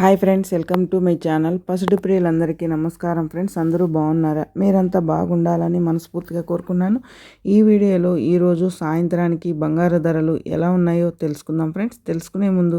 Hi friends welcome to my channel. పసుడు ప్రియులందరికీ నమస్కారం friends. అందరూ బాగున్నారా? మీరంతా బాగుండాలని మనస్ఫూర్తిగా కోరుకున్నాను. ఈ వీడియోలో ఈరోజు సాయంత్రానికి బంగారు ధరలు ఎలా ఉన్నాయో తెలుసుకుందాం ఫ్రెండ్స్. తెలుసుకునే ముందు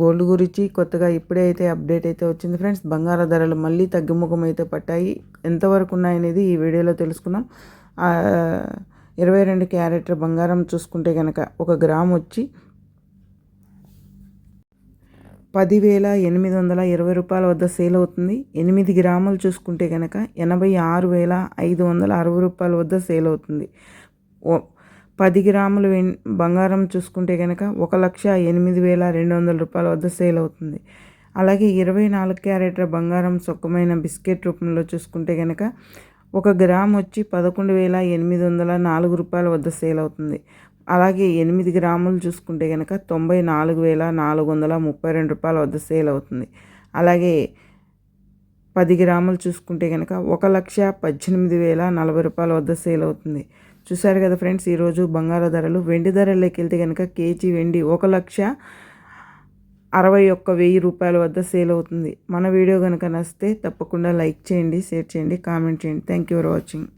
గోల్డ్ గురించి కొత్తగా ఇప్పుడే అయితే అప్డేట్ అయితే వచ్చింది ఫ్రెండ్స్. బంగారు ధరలు మళ్ళీ తగ్గుముఖం అయితే పట్టాయి. ఎంతవరకు ఉన్నాయనేది ఈ వీడియోలో తెలుసుకున్నాం ఇరవై రెండు క్యారెట్ బంగారం చూసుకుంటే కనుక ఒక గ్రామ్ వచ్చి పదివేల ఎనిమిది వందల ఇరవై రూపాయల వద్ద సేల్ అవుతుంది. ఎనిమిది గ్రాములు చూసుకుంటే కనుక ఎనభై ఆరు వేల ఐదు వందల అరవై రూపాయల వద్ద సేల్ అవుతుంది. పది గ్రాములు బంగారం చూసుకుంటే కనుక ఒక లక్ష ఎనిమిది వేల రెండు వందల రూపాయల వద్ద సేల్ అవుతుంది. అలాగే ఇరవై నాలుగు క్యారెట్ల బంగారం సొక్కమైన బిస్కెట్ రూపంలో చూసుకుంటే కనుక ఒక గ్రామ్ వచ్చి పదకొండు వేల ఎనిమిది వందల నాలుగు రూపాయల వద్ద సేల్ అవుతుంది. అలాగే ఎనిమిది గ్రాములు చూసుకుంటే కనుక తొంభై నాలుగు వేల నాలుగు వందల ముప్పై రెండు రూపాయల వద్ద సేల్ అవుతుంది. అలాగే పది గ్రాములు చూసుకుంటే కనుక ఒక లక్ష పద్దెనిమిది వేల నలభై రూపాయల వద్ద సేల్ అవుతుంది. చూసారు కదా ఫ్రెండ్స్ ఈరోజు బంగారు ధరలు. వెండి ధరల్లోకి వెళ్తే కనుక కేజీ వెండి ఒక లక్ష అరవై ఒక్క వెయ్యి రూపాయల వద్ద సేల్ అవుతుంది. మన వీడియో కనుక నచ్చితే తప్పకుండా లైక్ చేయండి షేర్ చేయండి కామెంట్ చేయండి. Thank you for watching